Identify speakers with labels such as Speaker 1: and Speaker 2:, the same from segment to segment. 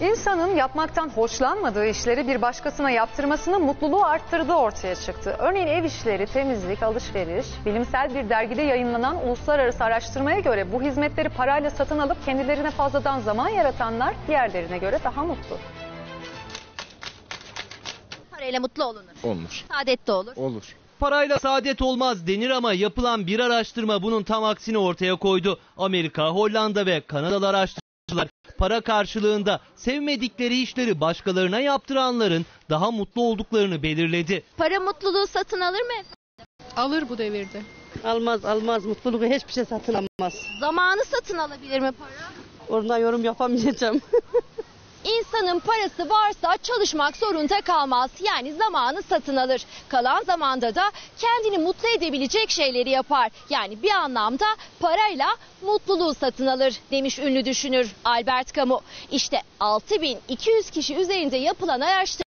Speaker 1: İnsanın yapmaktan hoşlanmadığı işleri bir başkasına yaptırmasının mutluluğu arttırdığı ortaya çıktı. Örneğin ev işleri, temizlik, alışveriş, bilimsel bir dergide yayınlanan uluslararası araştırmaya göre bu hizmetleri parayla satın alıp kendilerine fazladan zaman yaratanlar diğerlerine göre daha mutlu.
Speaker 2: Parayla mutlu olunur.
Speaker 3: Olmuş.
Speaker 2: Saadet de olur.
Speaker 3: Olur.
Speaker 4: Parayla saadet olmaz denir ama yapılan bir araştırma bunun tam aksini ortaya koydu. Amerika, Hollanda ve Kanadalı araştırmacılar para karşılığında sevmedikleri işleri başkalarına yaptıranların daha mutlu olduklarını belirledi.
Speaker 2: Para mutluluğu satın alır mı?
Speaker 5: Alır bu devirde.
Speaker 6: Almaz almaz mutluluğu hiçbir şey satın almaz.
Speaker 2: Zamanı satın alabilir mi para?
Speaker 6: Oradan yorum yapamayacağım.
Speaker 2: İnsanın parası varsa çalışmak zorunda kalmaz. Yani zamanı satın alır. Kalan zamanda da kendini mutlu edebilecek şeyleri yapar. Yani bir anlamda parayla mutluluğu satın alır demiş ünlü düşünür Albert Camus. İşte 6200 kişi üzerinde yapılan araştırma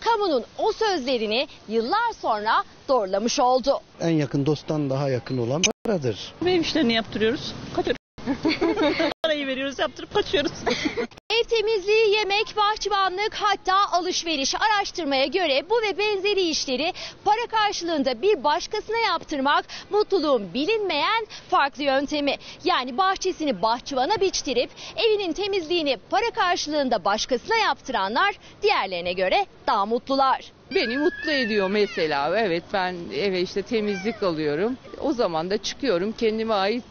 Speaker 2: kamunun o sözlerini yıllar sonra doğrulamış oldu.
Speaker 7: en yakın dosttan daha yakın olan paradır.
Speaker 6: Ev işlerini yaptırıyoruz. Kaçıyoruz. Parayı veriyoruz yaptırıp kaçıyoruz.
Speaker 2: Ev temizliği, yemek, bahçıvanlık hatta alışveriş araştırmaya göre bu ve benzeri işleri para karşılığında bir başkasına yaptırmak mutluluğun bilinmeyen farklı yöntemi. Yani bahçesini bahçıvana biçtirip evinin temizliğini para karşılığında başkasına yaptıranlar diğerlerine göre daha mutlular.
Speaker 8: Beni mutlu ediyor mesela. Evet ben eve işte temizlik alıyorum. O zaman da çıkıyorum kendime ait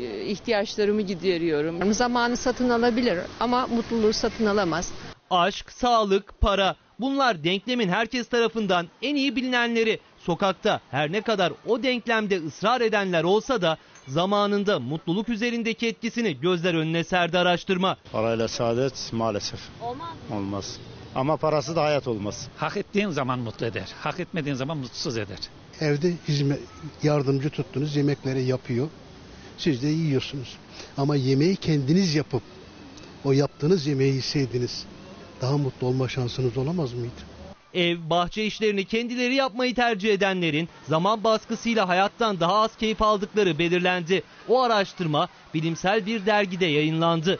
Speaker 8: e, ihtiyaçlarımı gideriyorum.
Speaker 5: Zamanı satın alabilir ama mutluluğu satın alamaz.
Speaker 4: Aşk, sağlık, para bunlar denklemin herkes tarafından en iyi bilinenleri. Sokakta her ne kadar o denklemde ısrar edenler olsa da zamanında mutluluk üzerindeki etkisini gözler önüne serdi araştırma.
Speaker 7: Parayla saadet maalesef
Speaker 2: Olmaz.
Speaker 7: olmaz. Ama parası da hayat olmaz.
Speaker 9: Hak ettiğin zaman mutlu eder. Hak etmediğin zaman mutsuz eder.
Speaker 7: Evde hizmet yardımcı tuttunuz, yemekleri yapıyor. Siz de yiyorsunuz. Ama yemeği kendiniz yapıp o yaptığınız yemeği yseydiniz daha mutlu olma şansınız olamaz mıydı?
Speaker 4: Ev, bahçe işlerini kendileri yapmayı tercih edenlerin zaman baskısıyla hayattan daha az keyif aldıkları belirlendi. O araştırma bilimsel bir dergide yayınlandı.